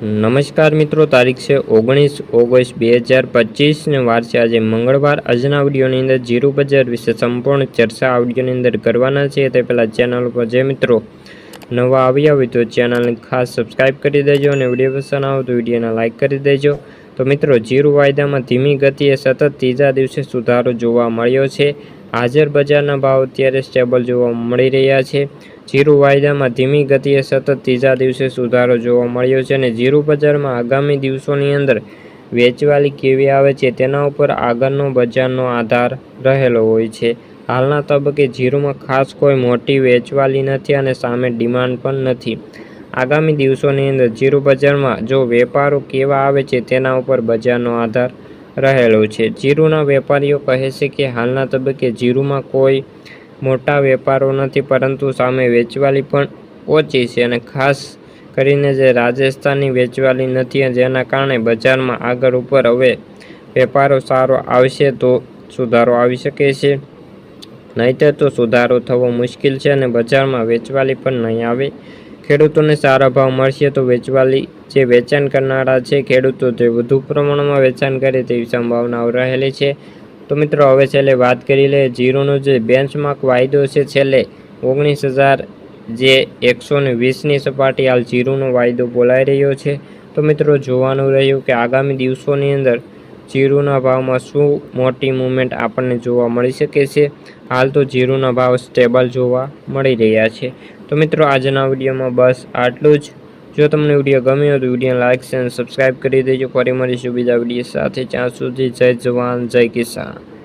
નમસ્કાર મિત્રો, તારીખ છે ઓગણીસ ઓગસ્ટ બે હજાર પચીસને વાર છે આજે મંગળવાર. આજના વિડીયોની અંદર જીરું બજાર વિશે સંપૂર્ણ ચર્ચા આ વિડીયોની અંદર કરવાના છે. તે પહેલાં ચેનલ પર જે મિત્રો નવા આવ્યા હોય તો ચેનલને ખાસ સબસ્ક્રાઇબ કરી દેજો અને વીડિયો પસંદ આવો તો વિડીયોને લાઇક કરી દેજો. તો મિત્રો, જીરું વાયદામાં ધીમી ગતિએ સતત ત્રીજા દિવસે સુધારો જોવા મળ્યો છે. હાજર બજારના ભાવ અત્યારે સ્ટેબલ જોવા મળી રહ્યા છે. જીરું વાયદામાં ધીમી ગતિએ સતત ત્રીજા દિવસે સુધારો જોવા મળ્યો છે અને જીરું બજારમાં આગામી દિવસોની અંદર વેચવાલી કેવી આવે છે તેના ઉપર આગળનો બજારનો આધાર રહેલો હોય છે. હાલના તબક્કે જીરુમાં ખાસ કોઈ મોટી વેચવાલી નથી અને સામે ડિમાન્ડ પણ નથી. આગામી દિવસોની અંદર જીરું બજારમાં જો વેપારો કેવા આવે છે તેના ઉપર બજારનો આધાર રહેલો છે. જીરુના વેપારીઓ કહે છે કે હાલના તબક્કે જીરુમાં કોઈ મોટા વેપારો નથી, પરંતુ સામે વેચવાલી પણ ઓછી છે અને ખાસ કરીને જે રાજસ્થાનની વેચવાલી નથી જેના કારણે બજારમાં આગળ ઉપર હવે વેપારો સારો આવશે તો સુધારો આવી શકે છે. નહીંતર તો સુધારો થવો મુશ્કેલ છે અને બજારમાં વેચવાલી પણ નહીં આવે ખેડૂતોને સારા ભાવ મળશે તો વેચવાલી જે વેચાણ કરનારા છે ખેડૂતો તે વધુ પ્રમાણમાં વેચાણ કરે તેવી સંભાવનાઓ રહેલી છે. તો મિત્રો, હવે છેલ્લે વાત કરી લઈએ જીરોનો જે બેન્ચમાર્ક વાયદો છે, છેલ્લે ઓગણીસ હજાર જે એકસો ને વીસની સપાટી હાલ જીરુનો વાયદો બોલાઈ રહ્યો છે. તો મિત્રો, જોવાનું રહ્યું કે આગામી દિવસોની અંદર જીરુના ભાવમાં શું મોટી મૂવમેન્ટ આપણને જોવા મળી શકે છે. હાલ તો જીરુના ભાવ સ્ટેબલ જોવા મળી રહ્યા છે. તો મિત્રો, આજના વિડીયોમાં બસ આટલું જ. જો તમને વીડિયો ગમ્યો તો વીડિયો લાઇક અને સબસ્ક્રાઈબ કરી દેજો. ફરી મળીશું બીજા વીડિયો સાથે. ત્યાં સુધી જય જવાન, જય કિસાન.